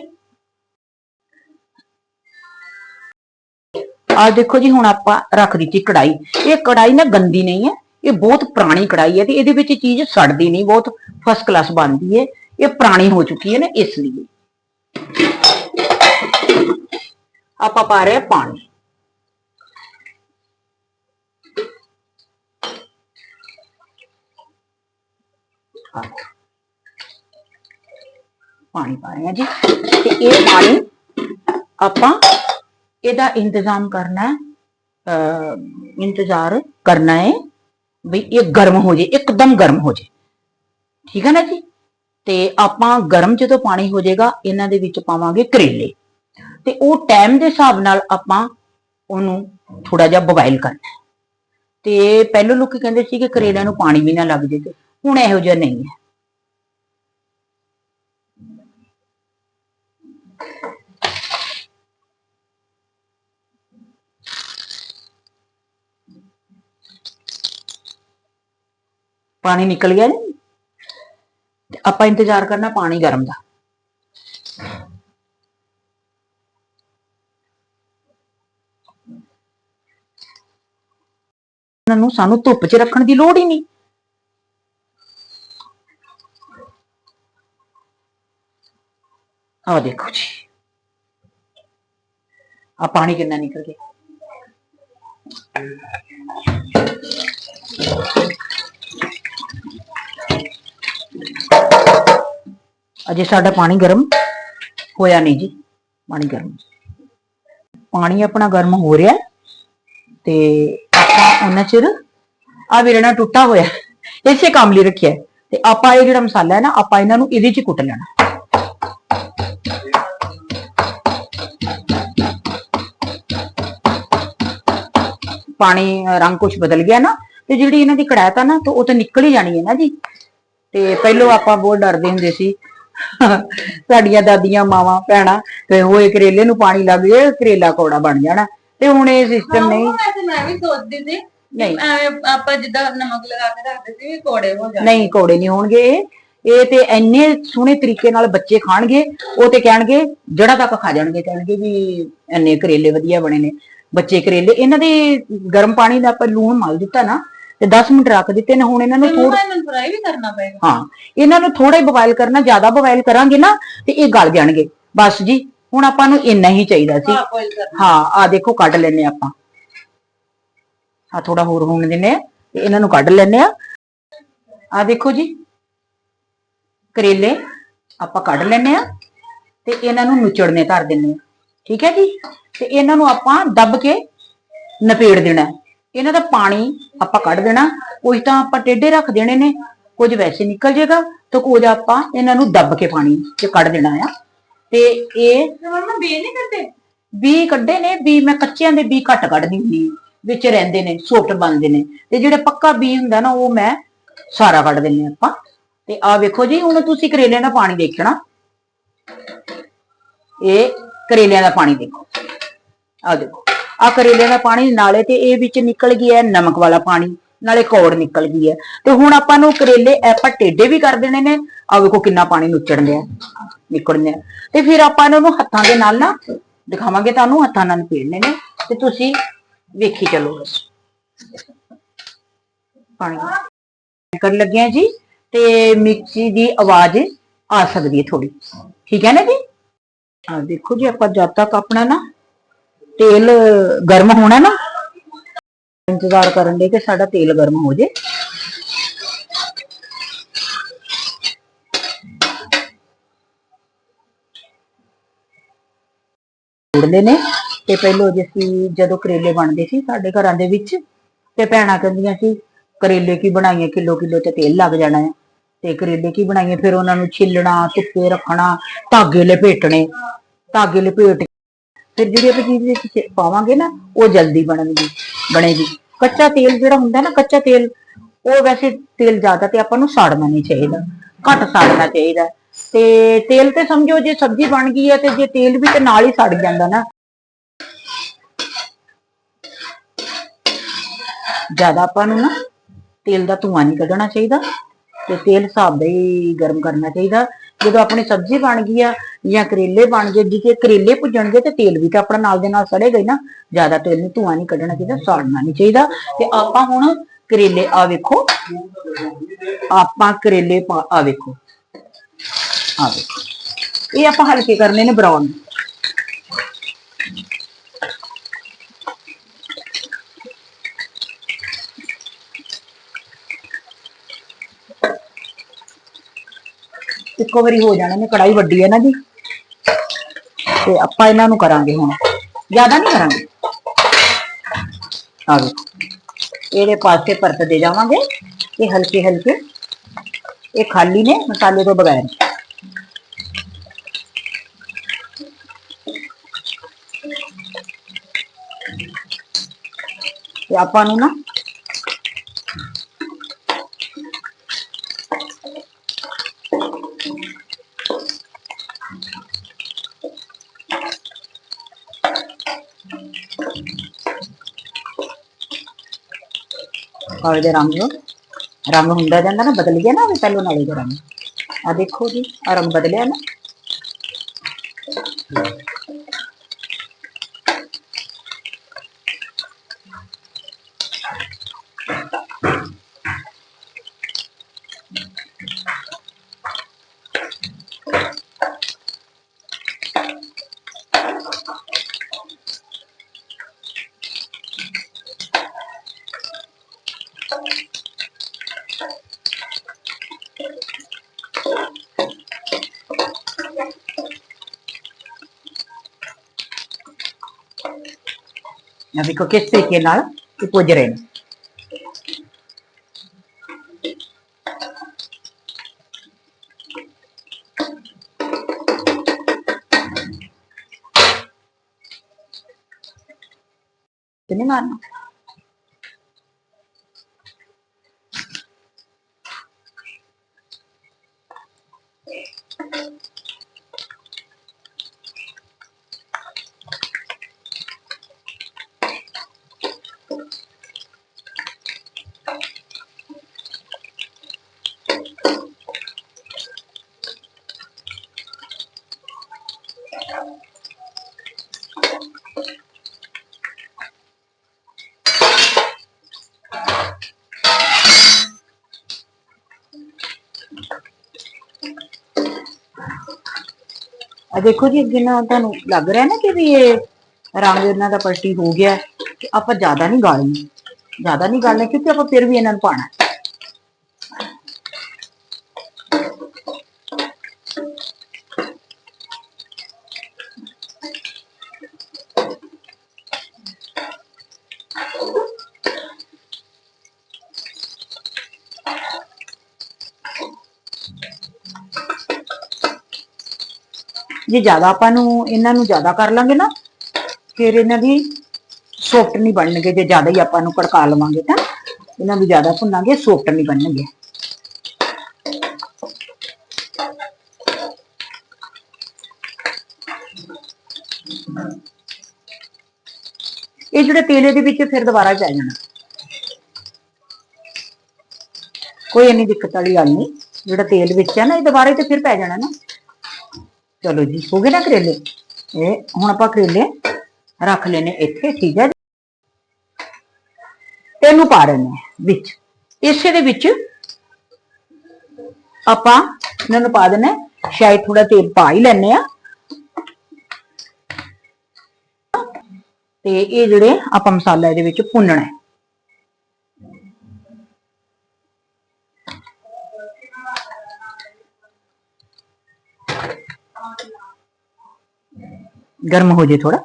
[SPEAKER 1] ਆ ਦੇਖੋ ਜੀ, ਹੁਣ ਆਪਾਂ ਰੱਖ ਦਿੱਤੀ ਕੜਾਈ। ਇਹ ਕੜਾਈ ਨਾ ਗੰਦੀ ਨਹੀਂ ਹੈ, ਇਹ ਬਹੁਤ ਪੁਰਾਣੀ ਕੜਾਈ ਹੈ ਤੇ ਇਹਦੇ ਵਿੱਚ ਚੀਜ਼ ਸੜਦੀ ਨਹੀਂ, ਬਹੁਤ ਫਸਟ ਕਲਾਸ ਬਣਦੀ ਹੈ। ਇਹ ਪੁਰਾਣੀ ਹੋ ਚੁੱਕੀ ਹੈ ਨਾ, ਇਸ ਲਈ। ਆਪਾਂ ਪਾ ਰਹੇ ਪਾਣੀ ਪਾਣੀ। ਪਾ ਰਹੇ ਹਾਂ ਜੀ। ਤੇ ਇਹ ਪਾਣੀ ਆਪਾਂ ਇਹਦਾ ਇੰਤਜ਼ਾਮ ਕਰਨਾ ਹੈ, ਅਹ ਇੰਤਜ਼ਾਰ ਕਰਨਾ ਹੈ ਵੀ ਇਹ ਗਰਮ ਹੋ ਜੇ, ਇੱਕਦਮ ਗਰਮ ਹੋ ਜੇ। ਠੀਕ ਹੈ ਨਾ ਜੀ? ਤੇ ਆਪਾਂ ਗਰਮ ਜਦੋਂ ਪਾਣੀ ਹੋ ਜਾਏਗਾ, ਇਹਨਾਂ ਦੇ ਵਿੱਚ ਪਾਵਾਂਗੇ ਕਰੇਲੇ। ਤੇ ਉਹ ਟਾਈਮ ਦੇ ਹਿਸਾਬ ਨਾਲ ਆਪਾਂ ਉਹਨੂੰ ਥੋੜਾ ਜਿਹਾ ਬੋਇਲ ਕਰਨਾ ਤੇ ਪਹਿਲੋਂ ਲੋਕੀ ਕਹਿੰਦੇ ਸੀ ਕਿ ਕਰੇਲਿਆਂ ਨੂੰ ਪਾਣੀ ਵੀ ਨਾ ਲੱਗ ਜੇ ਹੁਣ ਇਹੋ ਜਿਹਾ ਨਹੀਂ ਹੈ। ਪਾਣੀ ਨਿਕਲ ਗਿਆ ਨੇ ਤੇ ਆਪਾਂ ਇੰਤਜ਼ਾਰ ਕਰਨਾ ਪਾਣੀ ਗਰਮ ਦਾ। ਇਹਨਾਂ ਨੂੰ ਸਾਨੂੰ ਧੁੱਪ 'ਚ ਰੱਖਣ ਦੀ ਲੋੜ ਹੀ ਨਹੀਂ। ਆਹ ਦੇਖੋ ਜੀ। ਆ ਪਾਣੀ ਕਿੰਨਾ ਨਿਕਲ ਗਿਆ। ਅਜੇ ਸਾਡਾ ਪਾਣੀ ਗਰਮ ਹੋਇਆ ਨਹੀਂ ਜੀ, ਪਾਣੀ ਗਰਮ ਪਾਣੀ ਆਪਣਾ ਗਰਮ ਹੋ ਰਿਹਾ ਹੈ ਤੇ ਆਪਾਂ ਉਹਨਾਂ ਚਿਰ ਆ ਵੀਰਣਾ ਟੁੱਟਾ ਹੋਇਆ ਇਸੇ ਕੰਮ ਲਈ ਰੱਖਿਆ ਤੇ ਆਪਾਂ ਇਹ ਜਿਹੜਾ ਮਸਾਲਾ ਹੈ ਨਾ, ਆਪਾਂ ਇਹਨਾਂ ਨੂੰ ਇਹਦੇ ਚ ਕੁੱਟ ਲੈਣਾ। ਪਾਣੀ ਰੰਗ ਕੁਝ ਬਦਲ ਗਿਆ ਨਾ, ਤੇ ਜਿਹੜੀ ਇਹਨਾਂ ਦੀ ਕੜਾਇਤ ਆ ਨਾ, ਤੇ ਉਹ ਤਾਂ ਨਿਕਲ ਹੀ ਜਾਣੀ ਹੈ ਨਾ ਜੀ। ਤੇ ਪਹਿਲੋਂ ਆਪਾਂ ਬਹੁਤ ਡਰਦੇ ਹੁੰਦੇ ਸੀ। ਸਾਡੀਆਂ ਦਾਦੀਆਂ ਮਾਵਾਂ ਭੈਣਾਂ ਤੇ ਹੋਏ ਕਰੇਲੇ ਨੂੰ ਪਾਣੀ ਲੱਗ ਜੇ ਕਰੇਲਾ ਕੌੜਾ ਬਣ ਜਾਣਾ। ਤੇ ਹੁਣ ਇਹ ਸਿਸਟਮ ਨਹੀਂ।
[SPEAKER 2] ਮੈਂ ਵੀ ਸੋਚਦੀ ਸੀ
[SPEAKER 1] ਨਹੀਂ।
[SPEAKER 2] ਐਵੇਂ ਆਪਾਂ ਜਿੱਦਾਂ ਨਮਕ ਲਗਾ ਕੇ ਰੱਖਦੇ ਸੀ ਵੀ ਕੋੜੇ ਹੋ ਜਾਣ।
[SPEAKER 1] ਨਹੀਂ ਕੌੜੇ ਨਹੀਂ ਹੋਣਗੇ ਇਹ। ਇਹ ਤੇ ਇੰਨੇ ਸੋਹਣੇ ਤਰੀਕੇ ਨਾਲ ਬੱਚੇ ਖਾਣਗੇ ਉਹ ਤੇ ਕਹਿਣਗੇ ਜੜਾ ਤੱਕ ਖਾ ਜਾਣਗੇ ਕਹਿਣਗੇ ਵੀ ਇੰਨੇ ਕਰੇਲੇ ਵਧੀਆ ਬਣੇ ਨੇ। ਬੱਚੇ ਕਰੇਲੇ ਇਹਨਾਂ ਦੇ ਗਰਮ ਪਾਣੀ ਦਾ ਆਪਾਂ ਲੂਣ ਮਲ ਦਿੱਤਾ ਨਾ ਤੇ 10 ਮਿੰਟ ਰੱਖ ਦਿੱਤੇ ਨੇ ਹੁਣ ਇਹਨਾਂ ਨੂੰ ਥੋੜਾ
[SPEAKER 2] ਮੈਨੂੰ ਫਰਾਈ ਵੀ ਕਰਨਾ ਪਏਗਾ।
[SPEAKER 1] ਹਾਂ ਇਹਨਾਂ ਨੂੰ ਥੋੜਾ ਹੀ ਬੋਇਲ ਕਰਨਾ ਜ਼ਿਆਦਾ ਬੋਇਲ ਕਰਾਂਗੇ ਨਾ ਤੇ ਇਹ ਗਲ ਜਾਣਗੇ। ਬਸ ਜੀ ਹੁਣ ਆਪਾਂ ਨੂੰ ਇੰਨਾ ਹੀ ਚਾਹੀਦਾ ਸੀ।
[SPEAKER 2] ਹਾਂ
[SPEAKER 1] ਆ ਦੇਖੋ ਕੱਢ ਲੈਨੇ ਆਪਾਂ। ਆ ਥੋੜਾ ਹੋਰ ਹੋਣ ਦਿੰਨੇ ਆ ਤੇ ਇਹਨਾਂ ਨੂੰ ਕੱਢ ਲੈਨੇ ਆ ਆ ਦੇਖੋ ਜੀ ਕਰੇਲੇ ਆਪਾਂ ਕੱਢ ਲੈਨੇ ਆ ਤੇ ਇਹਨਾਂ ਨੂੰ ਨੁਚੜਨੇ ਧਰ ਦਿੰਨੇ ਆ ਠੀਕ ਹੈ ਜੀ? ਤੇ ਇਹਨਾਂ ਨੂੰ ਆਪਾਂ ਦੱਬ ਕੇ ਨਪੇੜ ਦੇਣਾ। ਇਹਨਾਂ ਦਾ ਪਾਣੀ ਆਪਾਂ ਕੱਢ ਦੇਣਾ ਕੁਝ ਤਾਂ ਆਪਾਂ ਟੇਢੇ ਰੱਖ ਦੇਣੇ ਨੇ ਕੁਝ ਵੈਸੇ ਨਿਕਲ ਜਾਏਗਾ ਤੇ ਕੁਝ ਆਪਾਂ ਇਹਨਾਂ ਨੂੰ ਦੱਬ ਕੇ ਪਾਣੀ ਚ ਕੱਢ ਦੇਣਾ ਆ। ਤੇ ਇਹ
[SPEAKER 2] ਮੰਮਾ ਬੀ ਨਹੀਂ ਕਰਦੇ
[SPEAKER 1] ਬੀ ਕੱਢੇ ਨੇ ਬੀ ਮੈਂ ਕੱਚਿਆਂ ਦੇ ਬੀ ਘੱਟ ਕੱਢਦੀ ਹੁੰਦੀ। ਵਿੱਚ ਰਹਿੰਦੇ ਨੇ ਸੁੱਟ ਬਣਦੇ ਨੇ ਤੇ ਜਿਹੜੇ ਪੱਕਾ ਬੀ ਹੁੰਦਾ ਨਾ ਉਹ ਮੈਂ ਸਾਰਾ ਕੱਢ ਦਿੰਨੇ ਆਪਾਂ। ਤੇ ਆ ਵੇਖੋ ਜੀ ਹੁਣ ਤੁਸੀਂ ਕਰੇਲਿਆਂ ਦਾ ਪਾਣੀ ਦੇਖਣਾ। ਇਹ ਕਰੇਲਿਆਂ ਦਾ ਪਾਣੀ ਦੇਖੋ। ਆ ਦੇਖੋ। ਆ ਕਰੇਲਿਆਂ ਦਾ ਪਾਣੀ ਨਾਲੇ ਤੇ ਇਹ ਵਿੱਚ ਨਿਕਲ ਗਿਆ ਹੈ ਨਮਕ ਵਾਲਾ ਪਾਣੀ, ਨਾਲੇ ਕੌੜ ਨਿਕਲ ਗਈ ਹੈ। ਤੇ ਹੁਣ ਆਪਾਂ ਨੂੰ ਕਰੇਲੇ ਆਪਾਂ ਟੇਡੇ ਵੀ ਕਰ ਦੇਣੇ ਨੇ ਆ ਵੇਖੋ ਕਿੰਨਾ ਪਾਣੀ ਨੁੱਚਣ ਡਿਆ ਨਿਕਲਣੇ ਆ। ਤੇ ਫਿਰ ਆਪਾਂ ਇਹਨਾਂ ਨੂੰ ਹੱਥਾਂ ਦੇ ਨਾਲ ਨਾ ਦਿਖਾਵਾਂਗੇ ਤੁਹਾਨੂੰ, ਹੱਥਾਂ ਨਾਲ ਪੀੜਨੇ ਨੇ, ਤੇ ਤੁਸੀਂ ਵੇਖੀ ਚਲੋ ਬਸ। ਪਾਣੀ ਕਰਨ ਲੱਗੇ ਆ ਜੀ, ਤੇ ਮਿਕਸੀ ਦੀ ਆਵਾਜ਼ ਆ ਸਕਦੀ ਹੈ ਥੋੜੀ ਠੀਕ ਹੈ ਨਾ ਜੀ? ਆ ਦੇਖੋ ਜੀ, ਆਪਾਂ ਜਦ ਤੱਕ ਆਪਣਾ ਨਾ ਤੇਲ ਗਰਮ ਹੋਣਾ ਨਾ, ਇੰਤਜ਼ਾਰ ਕਰਨ ਦੇ ਕਿ ਸਾਡਾ ਤੇਲ ਗਰਮ ਹੋ ਜੇ। ਉੜਦੇ ਨੇ ਤੇ ਪਹਿਲੋਂ ਜੇ ਅਸੀਂ ਜਦੋਂ ਕਰੇਲੇ ਬਣਦੇ ਸੀ ਸਾਡੇ ਘਰਾਂ ਦੇ ਵਿੱਚ, ਤੇ ਭੈਣਾਂ ਕਹਿੰਦੀਆਂ ਸੀ, ਕਰੇਲੇ ਕੀ ਬਣਾਈਏ ਕਿਲੋ ਕਿਲੋ ਤੇ ਤੇਲ ਲੱਗ ਜਾਣਾ ਹੈ। ਤੇ ਕਰੇਲੇ ਕੀ ਬਣਾਈਏ, ਫਿਰ ਉਹਨਾਂ ਨੂੰ ਛਿੱਲਣਾ, ਧੁੱਪੇ ਰੱਖਣਾ, ਧਾਗੇ ਲਪੇਟਣੇ। ਧਾਗੇ ਲਪੇਟ ਫਿਰ ਜਿਹੜੀ ਆਪਾਂ ਚੀਜ਼ ਵਿੱਚ ਚ- ਪਾਵਾਂਗੇ ਨਾ, ਉਹ ਜਲਦੀ ਬਣਨਗੀ, ਬਣੇਗੀ। ਕੱਚਾ ਤੇਲ ਜਿਹੜਾ ਹੁੰਦਾ ਨਾ, ਕੱਚਾ ਤੇਲ, ਉਹ ਵੈਸੇ ਤੇਲ ਜ਼ਿਆਦਾ ਤੇ ਆਪਾਂ ਨੂੰ ਸਾੜਨਾ ਨਹੀਂ ਚਾਹੀਦਾ, ਘੱਟ ਸਾੜਨਾ ਚਾਹੀਦਾ। ਤੇ ਤੇਲ ਤੇ ਸਮਝੋ ਜੇ ਸਬਜ਼ੀ ਬਣ ਗਈ ਹੈ ਤੇ ਜੇ ਤੇਲ ਵੀ ਤੇ ਨਾਲ ਹੀ ਸੜ ਜਾਂਦਾ ਨਾ। ਜ਼ਿਆਦਾ ਆਪਾਂ ਨੂੰ ਨਾ ਤੇਲ ਦਾ ਧੂੰਆਂ ਨਹੀਂ ਕੱਢਣਾ ਚਾਹੀਦਾ ਤੇ ਤੇਲ ਹਿਸਾਬ ਦਾ ਹੀ ਗਰਮ ਕਰਨਾ ਚਾਹੀਦਾ। ਜਦੋਂ ਆਪਣੀ ਸਬਜ਼ੀ ਬਣ ਗਈ ਆ ਜਾਂ ਕਰੇਲੇ ਬਣ ਗਏ, ਜੇ ਕਰੇਲੇ ਭੁੱਜਣਗੇ ਤੇ ਤੇਲ ਵੀ ਤਾਂ ਆਪਣਾ ਨਾਲ ਦੇ ਨਾਲ ਸੜੇਗਾ ਹੀ ਨਾ। ਜ਼ਿਆਦਾ ਤੇਲ ਨੂੰ ਧੂਆਂ ਨਹੀਂ ਕੱਢਣਾ ਚਾਹੀਦਾ, ਸਾੜਨਾ ਨਹੀਂ ਚਾਹੀਦਾ। ਤੇ ਆਪਾਂ ਹੁਣ ਕਰੇਲੇ, ਆ ਵੇਖੋ। ਆਪਾਂ ਕਰੇਲੇ ਪਾ- ਆ ਵੇਖੋ। ਆ ਵੇਖੋ। ਇਹ ਆਪਾਂ ਹਲਕੇ ਕਰਨੇ ਨੇ ਬਰਾਊਨ। ਇੱਕੋ ਵਾਰੀ ਹੋ ਜਾਣੇ ਨੇ ਕੜਾਈ ਵੱਡੀ ਹੈ ਨਾ ਜੀ ਤੇ ਆਪਾਂ ਇਹਨਾਂ ਨੂੰ ਕਰਾਂਗੇ ਹੁਣ। ਜ਼ਿਆਦਾ ਨਹੀਂ ਕਰਾਂਗੇ। ਆ ਵੇਖੋ ਇਹਦੇ ਪਾਸੇ ਪਰਤ ਦੇ ਜਾਵਾਂਗੇ। ਇਹ ਹਲਕੇ ਹਲਕੇ। ਇਹ ਖਾਲੀ ਨੇ ਮਸਾਲੇ ਤੋਂ ਬਗੈਰ। ਤੇ ਆਪਾਂ ਨੂੰ ਨਾ ਔਰ ਦੇ ਰੰਗ ਰੰਗ ਹੁੰਦਾ ਜਾਂਦਾ ਨਾ ਬਦਲ ਗਿਆ ਨਾ ਵੀ ਪਹਿਲੋਂ ਨਾਲੇ ਦਾ ਰੰਗ ਆ ਦੇਖੋ ਜੀ ਆ ਦੇਖੋ ਕਿਸ ਤਰੀਕੇ ਨਾਲ ਇਹ ਪੁੱਜ ਰਹੇ ਨੇ ਤੇ ਨਹੀਂ ਮਾਰਨਾ ਆ ਦੇਖੋ ਜੀ, ਅੱਗੇ ਨਾ ਤੁਹਾਨੂੰ ਲੱਗ ਰਿਹਾ ਨਾ ਕਿ ਵੀ ਇਹ ਰੰਗ ਇਹਨਾਂ ਦਾ ਪਲਟੀ ਹੋ ਗਿਆ ਕਿ ਆਪਾਂ ਜ਼ਿਆਦਾ ਨਹੀਂ ਗਾਲਣੀ, ਜ਼ਿਆਦਾ ਨਹੀਂ ਗਾਲਣਾ, ਕਿਉਂਕਿ ਆਪਾਂ ਫਿਰ ਵੀ ਇਹਨਾਂ ਨੂੰ ਪਾਣਾ ਜੇ ਜ਼ਿਆਦਾ ਆਪਾਂ ਨੂੰ ਇਹਨਾਂ ਨੂੰ ਜ਼ਿਆਦਾ ਕਰ ਲਾਂਗੇ ਨਾ, ਫਿਰ ਇਹਨਾਂ ਦੀ ਸੌਫਟ ਨਹੀਂ ਬਣਨਗੇ, ਜੇ ਜ਼ਿਆਦਾ ਹੀ ਆਪਾਂ ਨੂੰ ਕੜਕਾ ਲਵਾਂਗੇ ਤਾਂ, ਇਹਨਾਂ ਨੂੰ ਜ਼ਿਆਦਾ ਭੁੰਨਾਂਗੇ ਸੌਫਟ ਨਹੀਂ ਬਣਨਗੇ। ਇਹ ਜਿਹੜੇ ਤੇਲੇ ਦੇ ਵਿੱਚ ਫਿਰ ਦੁਬਾਰਾ ਪੈ ਜਾਣਾ। ਕੋਈ ਇੰਨੀ ਦਿੱਕਤ ਵਾਲੀ ਗੱਲ ਨਹੀਂ, ਜਿਹੜਾ ਤੇਲ ਵਿੱਚ ਹੈ ਨਾ, ਇਹ ਦੁਬਾਰਾ ਤੇ ਫਿਰ ਪੈ ਜਾਣਾ ਨਾ। ਚਲੋ ਜੀ ਹੋ ਗਏ ਨਾ ਕਰੇਲੇ? ਇਹ ਹੁਣ ਆਪਾਂ ਕਰੇਲੇ ਰੱਖ ਲੈਨੇ ਇੱਥੇ, ਠੀਕ ਹੈ ਤੈਨੂੰ ਪਾ ਰਹੇ ਵਿੱਚ। ਇਸੇ ਦੇ ਵਿੱਚ ਆਪਾਂ ਇਹਨਾਂ ਨੂੰ ਪਾ ਦੇਣਾ ਹੈ। ਸ਼ਾਇਦ ਥੋੜਾ ਤੇਲ ਪਾ ਹੀ ਲੈਨੇ ਆ ਤੇ ਇਹ ਜਿਹੜੇ ਆਪਾਂ ਮਸਾਲਾ ਇਹਦੇ ਵਿੱਚ ਭੁੰਨਣਾ ਹੈ। गर्म हो जाए थोड़ा।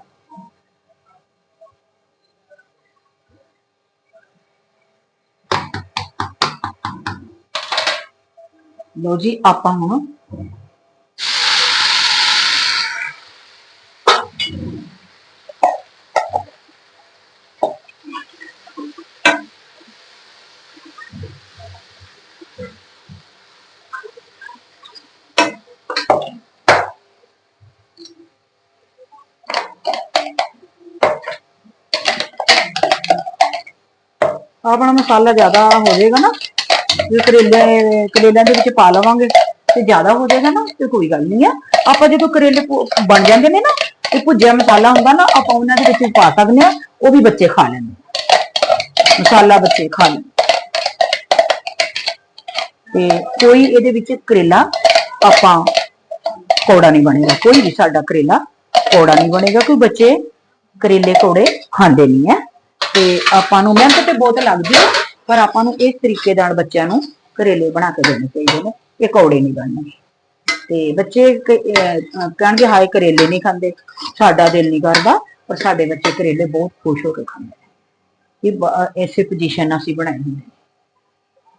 [SPEAKER 1] लो जी आप हम ਆਪਣਾ ਮਸਾਲਾ ਜ਼ਿਆਦਾ ਹੋ ਜਾਏਗਾ ਨਾ, ਜੇ ਕਰੇਲੇ, ਕਰੇਲਿਆਂ ਦੇ ਵਿੱਚ ਪਾ ਲਵਾਂਗੇ, ਤੇ ਜ਼ਿਆਦਾ ਹੋ ਜਾਏਗਾ ਨਾ, ਤੇ ਕੋਈ ਗੱਲ ਨਹੀਂ ਆ। ਆਪਾਂ ਜਦੋਂ ਕਰੇਲੇ ਬਣ ਜਾਂਦੇ ਨੇ ਨਾ, ਤੇ ਭੁੱਜਿਆ ਮਸਾਲਾ ਹੁੰਦਾ ਨਾ, ਆਪਾਂ ਉਹਨਾਂ ਦੇ ਵਿੱਚ ਪਾ ਸਕਦੇ ਆ ਉਹ ਵੀ ਬੱਚੇ ਖਾ ਲੈਂਦੇ ਮਸਾਲਾ ਬੱਚੇ ਖਾ ਲੈਂਦੇ ਤੇ ਕੋਈ ਇਹਦੇ ਵਿੱਚ ਕਰੇਲਾ ਆਪਾਂ ਕੌੜਾ ਨਹੀਂ ਬਣੇਗਾ, ਕੋਈ ਵੀ ਸਾਡਾ ਕਰੇਲਾ ਕੌੜਾ ਨਹੀਂ ਬਣੇਗਾ, ਕੋਈ ਬੱਚੇ ਕਰੇਲੇ ਕੌੜੇ ਖਾਂਦੇ ਨਹੀਂ ਹੈ। ਤੇ ਆਪਾਂ ਨੂੰ ਮਿਹਨਤ ਤੇ ਬਹੁਤ ਲੱਗਦੀ ਹੈ, ਪਰ ਆਪਾਂ ਨੂੰ ਇਸ ਤਰੀਕੇ ਨਾਲ ਬੱਚਿਆਂ ਨੂੰ ਕਰੇਲੇ ਬਣਾ ਕੇ ਦੇਣੇ ਚਾਹੀਦੇ ਨੇ, ਇਹ ਕੌੜੇ ਨਹੀਂ ਬਣਨਗੇ ਤੇ ਬੱਚੇ ਕਹਿਣਗੇ, ਹਾਏ ਕਰੇਲੇ ਨਹੀਂ ਖਾਂਦੇ, ਸਾਡਾ ਦਿਲ ਨਹੀਂ ਕਰਦਾ, ਪਰ ਸਾਡੇ ਬੱਚੇ ਕਰੇਲੇ ਬਹੁਤ ਖੁਸ਼ ਹੋ ਕੇ ਖਾਂਦੇ ਨੇ। ਇਹ ਬ- ਪੋਜੀਸ਼ਨ ਅਸੀਂ ਬਣਾਈ ਹੁੰਦੀ ਹੈ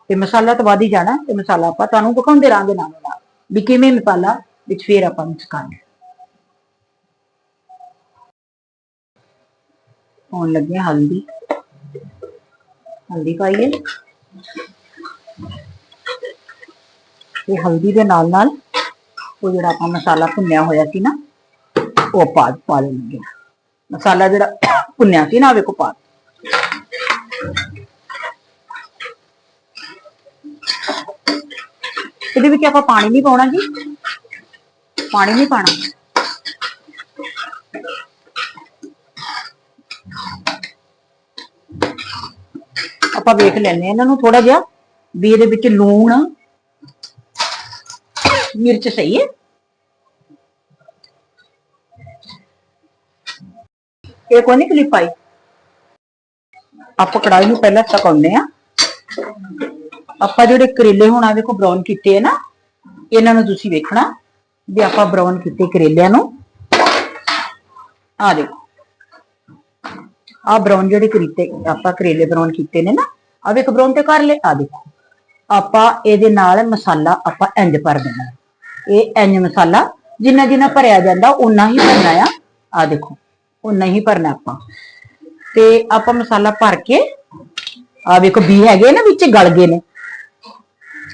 [SPEAKER 1] ਤੇ ਮਸਾਲਾ ਤਾਂ ਵੱਧ ਹੀ ਜਾਣਾ, ਤੇ ਮਸਾਲਾ ਆਪਾਂ ਤੁਹਾਨੂੰ ਵਿਖਾਉਂਦੇ ਰਾਂਗੇ ਨਾਲ ਨਾਲ ਵੀ ਕਿਵੇਂ ਮਸਾਲਾ ਵਿੱਚ ਫੇਰ ਆਪਾਂ ਮਿਕਸ ਕਰਨਾ ਹੁਣ ਲੱਗੇ ਹਾਂ ਹਲਦੀ ਹਲਦੀ ਪਾਈਏ ਤੇ ਹਲਦੀ ਦੇ ਨਾਲ ਨਾਲ ਉਹ ਜਿਹੜਾ ਆਪਾਂ ਮਸਾਲਾ ਭੁੰਨਿਆ ਹੋਇਆ ਸੀ ਨਾ ਉਹ ਪਾ ਪਾ ਲੈਣਗੇ ਮਸਾਲਾ ਜਿਹੜਾ ਭੁੰਨਿਆ ਸੀ ਨਾ ਉਹ ਵੇਖੋ ਪਾ ਇਹਦੇ ਵਿੱਚ ਆਪਾਂ ਪਾਣੀ ਨਹੀਂ ਪਾਉਣਾ ਜੀ ਪਾਣੀ ਨਹੀਂ ਪਾਣਾ ਆਪਾਂ ਵੇਖ ਲੈਣੇ ਇਹਨਾਂ ਨੂੰ ਥੋੜਾ ਜਿਹਾ ਵੀ ਇਹਦੇ ਵਿੱਚ ਲੂਣ, ਮਿਰਚ ਸਹੀ ਹੈ। ਇਹ ਕੋਈ ਨਹੀਂ ਕਲਿੱਪ ਆਈ। ਆਪਾਂ ਕੜਾਈ ਨੂੰ ਪਹਿਲਾਂ ਤਕਾਉਂਦੇ ਆ ਆਪਾਂ ਜਿਹੜੇ ਕਰੇਲੇ ਹੁਣ ਆ ਵੇਖੋ ਬਰਾਊਨ ਕੀਤੇ ਆ ਨਾ, ਇਹਨਾਂ ਨੂੰ ਤੁਸੀਂ ਵੇਖਣਾ ਵੀ ਆਪਾਂ ਬਰਾਊਨ ਕੀਤੇ ਕਰੇਲਿਆਂ ਨੂੰ। ਆ ਦੇਖੋ। ਆ ਬਰਾਊਨ ਜਿਹੜੇ ਕਰੀਤੇ ਆਪਾਂ ਕਰੇਲੇ ਬਰਾਊਨ ਕੀਤੇ ਨੇ ਨਾ ਆ ਵੇਖ ਬਰਾਊਨ ਤੇ ਕਰ ਲੈ ਆ ਦੇਖੋ। ਆਪਾਂ ਇਹਦੇ ਨਾਲ ਮਸਾਲਾ ਆਪਾਂ ਇੰਜ ਭਰ ਦੇਣਾ। ਇਹ ਇੰਜ ਮਸਾਲਾ ਜਿੰਨਾ ਜਿੰਨਾ ਭਰਿਆ ਜਾਂਦਾ ਉਨਾ ਹੀ ਭਰਨਾ ਆ। ਆ ਦੇਖੋ ਉਨਾ ਹੀ ਭਰਨਾ ਆਪਾਂ। ਤੇ ਆਪਾਂ ਮਸਾਲਾ ਭਰ ਕੇ ਆ ਵੇਖੋ, ਬੀ ਹੈਗੇ ਨਾ ਵਿੱਚ, ਗਲ ਗਏ ਨੇ।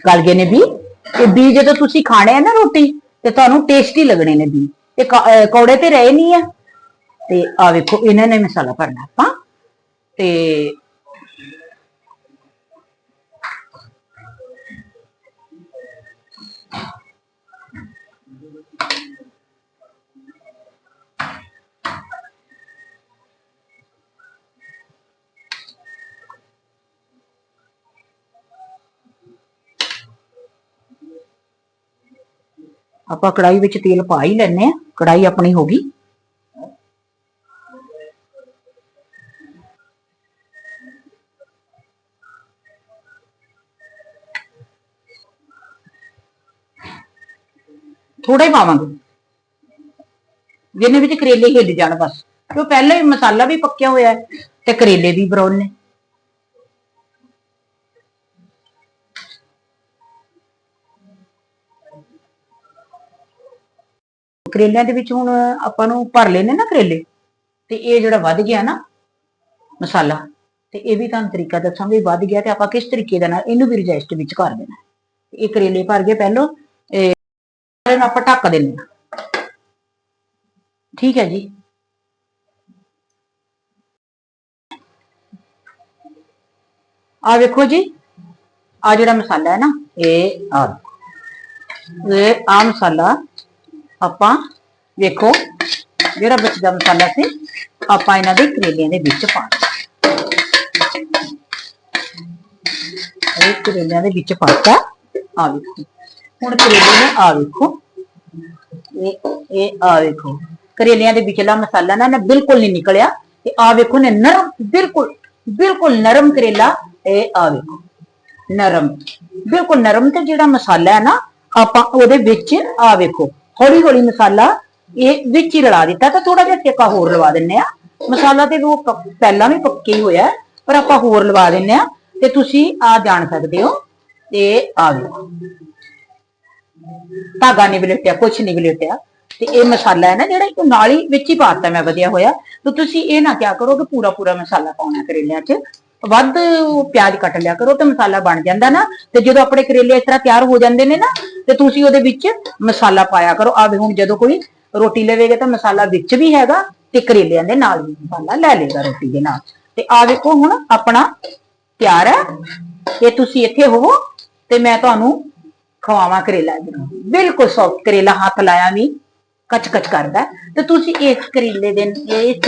[SPEAKER 1] ਗਲ ਗਏ ਨੇ ਬੀ। ਤੇ ਬੀ ਜਦੋਂ ਤੁਸੀਂ ਖਾਣੇ ਆ ਨਾ ਰੋਟੀ, ਤੇ ਤੁਹਾਨੂੰ ਟੇਸਟੀ ਲੱਗਣੇ ਨੇ ਬੀ। ਤੇ ਕੌੜੇ ਤੇ ਰਹੇ ਨਹੀਂ ਆ। ਤੇ ਆ ਵੇਖੋ, ਇਹਨਾਂ ਨੇ ਮਸਾਲਾ ਭਰਨਾ ਆਪਾਂ। ਤੇ ਆਪਾਂ ਕੜਾਈ ਵਿੱਚ ਤੇਲ ਪਾ ਹੀ ਲੈਨੇ ਆ ਕੜਾਈ ਆਪਣੀ ਹੋ ਗਈ। ਥੋੜਾ ਹੀ ਪਾਵਾਂਗੇ। ਜਿਹਨੇ ਵਿੱਚ ਕਰੇਲੇ ਹਿੱਲ ਜਾਣ ਬਸ। ਕਿਉਂ ਪਹਿਲਾਂ ਹੀ ਮਸਾਲਾ ਵੀ ਪੱਕਿਆ ਹੋਇਆ ਹੈ ਤੇ ਕਰੇਲੇ ਵੀ ਬਰਾਊਨ ਨੇ। ਕਰੇਲਿਆਂ ਦੇ ਵਿੱਚ ਹੁਣ ਆਪਾਂ ਨੂੰ ਭਰ ਲੈਨੇ ਨਾ ਕਰੇਲੇ, ਤੇ ਇਹ ਜਿਹੜਾ ਵੱਧ ਗਿਆ ਨਾ ਮਸਾਲਾ, ਤੇ ਇਹ ਵੀ ਤੁਹਾਨੂੰ ਤਰੀਕਾ ਦੱਸਾਂਗੇ, ਵੱਧ ਗਿਆ ਤੇ ਆਪਾਂ ਕਿਸ ਤਰੀਕੇ ਦੇ ਨਾਲ ਇਹਨੂੰ ਵੀ ਰਜਿਸਟ ਵਿੱਚ ਕਰ ਦੇਣਾ। ਇਹ ਕਰੇਲੇ ਭਰ ਗਏ ਪਹਿਲੋਂ ਇਹ ਆਪਾਂ ਢੱਕ ਦਿੰਦੇ ਹਾਂ। ਠੀਕ ਹੈ ਜੀ। ਆ ਵੇਖੋ ਜੀ ਆ ਜਿਹੜਾ ਮਸਾਲਾ ਹੈ ਨਾ, ਇਹ ਆ ਇਹ ਆ ਮਸਾਲਾ ਆਪਾਂ ਵੇਖੋ, ਜਿਹੜਾ ਬਚਦਾ ਮਸਾਲਾ ਸੀ, ਆਪਾਂ ਇਹਨਾਂ ਦੇ ਕਰੇਲਿਆਂ ਦੇ ਵਿੱਚ ਪਾ ਇਹ ਕਰੇਲਿਆਂ ਦੇ ਵਿੱਚ ਪਾਤਾ ਆ ਵੇਖੋ। ਹੁਣ ਕਰੇਲੇ ਨੇ ਆ ਵੇਖੋ। ਇਹ ਇਹ ਆ ਵੇਖੋ। ਕਰੇਲਿਆਂ ਦੇ ਵਿਚਲਾ ਮਸਾਲਾ ਨਾ ਨਾ ਬਿਲਕੁਲ ਨਹੀਂ ਨਿਕਲਿਆ। ਤੇ ਆ ਵੇਖੋ ਨੇ ਨਰਮ, ਬਿਲਕੁਲ ਬਿਲਕੁਲ ਨਰਮ ਕਰੇਲਾ, ਇਹ ਆ ਵੇਖੋ। ਨਰਮ, ਬਿਲਕੁਲ ਨਰਮ ਤੇ ਜਿਹੜਾ ਮਸਾਲਾ ਹੈ ਨਾ, ਆਪਾਂ ਉਹਦੇ ਵਿੱਚ ਆ ਵੇਖੋ ਹੌਲੀ ਹੌਲੀ ਮਸਾਲਾ ਇਹ ਵਿੱਚ ਹੀ ਰਲਾ ਦਿੱਤਾ ਤਾਂ ਥੋੜਾ ਜਿਹਾ ਸੇਕਾ ਹੋਰ ਲਵਾ ਦਿੰਨੇ ਆ ਮਸਾਲਾ ਤੇ ਉਹ ਪ- ਪਹਿਲਾਂ ਵੀ ਪੱਕੇ ਹੀ ਹੋਇਆ ਪਰ ਆਪਾਂ ਹੋਰ ਲਵਾ ਦਿੰਨੇ ਆ ਤੇ ਤੁਸੀਂ ਆ ਜਾਣ ਸਕਦੇ ਹੋ। ਤੇ ਆ ਵੇਖੋ। ਧਾਗਾ ਨਹੀਂ ਵਲੇਟਿਆ, ਕੁਛ ਨਹੀਂ ਵਲੇਟਿਆ। ਤੇ ਇਹ ਮਸਾਲਾ ਹੈ ਨਾ ਜਿਹੜਾ ਇੱਕ ਨਾਲ ਹੀ ਵਿੱਚ ਹੀ ਪਾਤਾ ਮੈਂ ਵਧੀਆ ਹੋਇਆ। ਤੇ ਤੁਸੀਂ ਇਹ ਨਾ ਕਿਆ ਕਰੋ ਕਿ ਪੂਰਾ ਪੂਰਾ ਮਸਾਲਾ ਪਾਉਣਾ ਕਰੇਲਿਆਂ 'ਚ। ਵੱਧ ਪਿਆਜ਼ ਕੱਟ ਲਿਆ ਕਰੋ ਤੇ ਮਸਾਲਾ ਬਣ ਜਾਂਦਾ ਨਾ। ਤੇ ਜਦੋਂ ਆਪਣੇ ਕਰੇਲੇ ਇਸ ਤਰ੍ਹਾਂ ਤਿਆਰ ਹੋ ਜਾਂਦੇ ਨੇ ਨਾ, ਤੇ ਤੁਸੀਂ ਉਹਦੇ ਵਿੱਚ ਮਸਾਲਾ ਪਾਇਆ ਕਰੋ। ਆਵੇ ਹੁਣ ਜਦੋਂ ਕੋਈ ਰੋਟੀ ਲਵੇਗਾ ਤਾਂ ਮਸਾਲਾ ਵਿੱਚ ਵੀ ਹੈਗਾ ਤੇ ਕਰੇਲਿਆਂ ਦੇ ਨਾਲ ਵੀ ਮਸਾਲਾ ਲੈ ਲੇਗਾ ਰੋਟੀ ਦੇ ਨਾਲ। ਤੇ ਆ ਵੇਖੋ ਹੁਣ ਆਪਣਾ ਤਿਆਰ ਹੈ। ਇਹ ਤੁਸੀਂ ਇੱਥੇ ਹੋਵੋ ਤੇ ਮੈਂ ਤੁਹਾਨੂੰ ਖਵਾਵਾਂ ਕਰੇਲਾ ਇਹਨੂੰ ਬਿਲਕੁਲ ਸੌਫਟ ਕਰੇਲਾ, ਹੱਥ ਲਾਇਆ ਵੀ ਕਚ ਕਚ ਕਰਦਾ ਤੇ ਤੁਸੀਂ ਇਸ ਕਰੇਲੇ ਦੇ, ਇਸ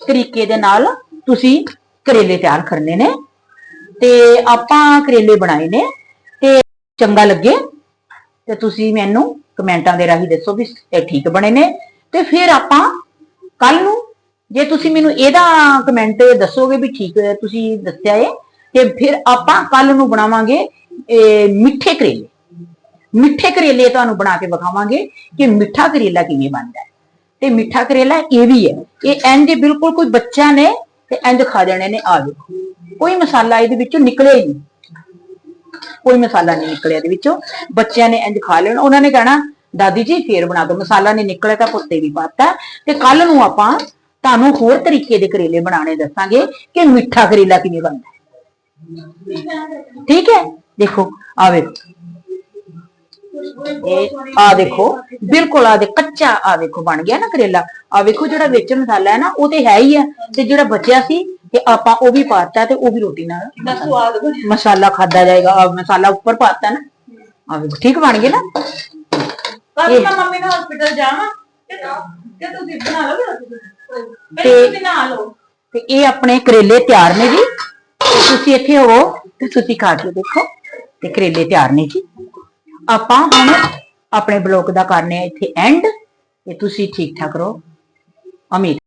[SPEAKER 1] ਤਰੀਕੇ ਦੇ ਨਾਲ ਤੁਸੀਂ ਕਰੇਲੇ ਤਿਆਰ ਕਰਨੇ ਨੇ। ਤੇ ਆਪਾਂ ਕਰੇਲੇ ਬਣਾਏ ਨੇ। ਤੇ ਚੰਗਾ ਲੱਗੇ। ਤੇ ਤੁਸੀਂ ਮੈਨੂੰ ਕਮੈਂਟਾਂ ਦੇ ਰਾਹੀਂ ਦੱਸੋ ਵੀ ਇਹ ਠੀਕ ਬਣੇ ਨੇ। ਤੇ ਫਿਰ ਆਪਾਂ ਕੱਲ ਨੂੰ, ਜੇ ਤੁਸੀਂ ਮੈਨੂੰ ਇਹਦਾ ਕਮੈਂਟ ਦੱਸੋਗੇ ਵੀ ਠੀਕ ਤੁਸੀਂ ਦੱਸਿਆ ਏ, ਤੇ ਫਿਰ ਆਪਾਂ ਕੱਲ ਨੂੰ ਬਣਾਵਾਂਗੇ ਇਹ ਮਿੱਠੇ ਕਰੇਲੇ। ਮਿੱਠੇ ਕਰੇਲੇ ਤੁਹਾਨੂੰ ਬਣਾ ਕੇ ਵਿਖਾਵਾਂਗੇ ਕਿ ਮਿੱਠਾ ਕਰੇਲਾ ਕਿਵੇਂ ਬਣਦਾ ਹੈ। ਤੇ ਮਿੱਠਾ ਕਰੇਲਾ ਇਹ ਵੀ ਹੈ ਇਹ ਇੰਜ ਬਿਲਕੁਲ ਕੋਈ ਬੱਚਾ ਨੇ ਤੇ ਇੰਜ ਖਾ ਜਾਣੇ ਨੇ ਆ ਵੇਖੋ। ਕੋਈ ਮਸਾਲਾ ਇਹਦੇ ਵਿੱਚੋਂ ਨਿਕਲਿਆ ਹੀ ਨਹੀਂ। ਕੋਈ ਮਸਾਲਾ ਨਹੀਂ ਨਿਕਲਿਆ ਇਹਦੇ ਵਿੱਚੋਂ। ਬੱਚਿਆਂ ਨੇ ਇੰਜ ਖਾ ਲੈਣਾ। ਉਹਨਾਂ ਨੇ ਕਹਿਣਾ, ਦਾਦੀ ਜੀ, ਫੇਰ ਬਣਾ ਦੋ ਮਸਾਲਾ ਨਹੀਂ ਨਿਕਲਿਆ ਤਾਂ ਪੁੱਤੇ ਵੀ ਪਾਤਾ ਤੇ ਕੱਲ ਨੂੰ ਆਪਾਂ ਤੁਹਾਨੂੰ ਹੋਰ ਤਰੀਕੇ ਦੇ ਕਰੇਲੇ ਬਣਾਉਣੇ ਦੱਸਾਂਗੇ ਕਿ ਮਿੱਠਾ ਕਰੇਲਾ ਕਿਵੇਂ ਬਣਦਾ ਹੈ। ਠੀਕ ਹੈ? ਦੇਖੋ ਆਵੇ ਇਹ ਆ ਦੇਖੋ ਬਿਲਕੁਲ ਆ ਦੇ ਕੱਚਾ ਆ ਦੇਖੋ ਬਣ ਗਿਆ ਨਾ ਕਰੇਲਾ। ਆ ਵੇਖੋ ਜਿਹੜਾ ਵਿੱਚ ਮਸਾਲਾ ਹੈ ਨਾ ਉਹ ਤੇ ਹੈ ਹੀ ਹੈ। ਤੇ ਜਿਹੜਾ ਬਚਿਆ ਸੀ ਤੇ ਆਪਾਂ ਉਹ ਵੀ ਪਾਤਾ ਤੇ ਉਹ ਵੀ ਰੋਟੀ ਨਾਲ
[SPEAKER 2] ਕਿੰਨਾ ਸਵਾਦ ਬਣਿਆ
[SPEAKER 1] ਮਸਾਲਾ ਖਾਦਾ ਜਾਏਗਾ ਆ ਮਸਾਲਾ ਉੱਪਰ ਪਾਤਾ ਨਾ। ਆ ਵੇਖੋ ਠੀਕ ਬਣ ਗਏ ਨਾ?
[SPEAKER 2] ਕੱਲ ਮੈਂ ਮੰਮੀ ਨੂੰ ਹਸਪੀਟਲ ਜਾਵਾਂ ਕਿ ਕਿ ਤੁਸੀਂ ਬਣਾ ਲਓ
[SPEAKER 1] ਤੇ-
[SPEAKER 2] ਤੇ ਨਾ ਲਓ।
[SPEAKER 1] ਤੇ ਇਹ ਆਪਣੇ ਕਰੇਲੇ ਤਿਆਰ ਨੇ ਜੀ। ਤੇ ਤੁਸੀਂ ਇੱਥੇ ਹੋਵੋ ਤੇ ਤੁਸੀਂ ਖਾ ਕੇ ਦੇਖੋ ਤੇ ਕਰੇਲੇ ਤਿਆਰ ਨੇ ਜੀ। ਆਪਾਂ ਹੁਣ ਆਪਣੇ ਬਲੌਗ ਦਾ ਕਰਨੇ ਆ ਇੱਥੇ ਐਂਡ ਤੇ ਤੁਸੀਂ ਠੀਕ ਠਾਕ ਰਹੋ। ਅਮੀਰ।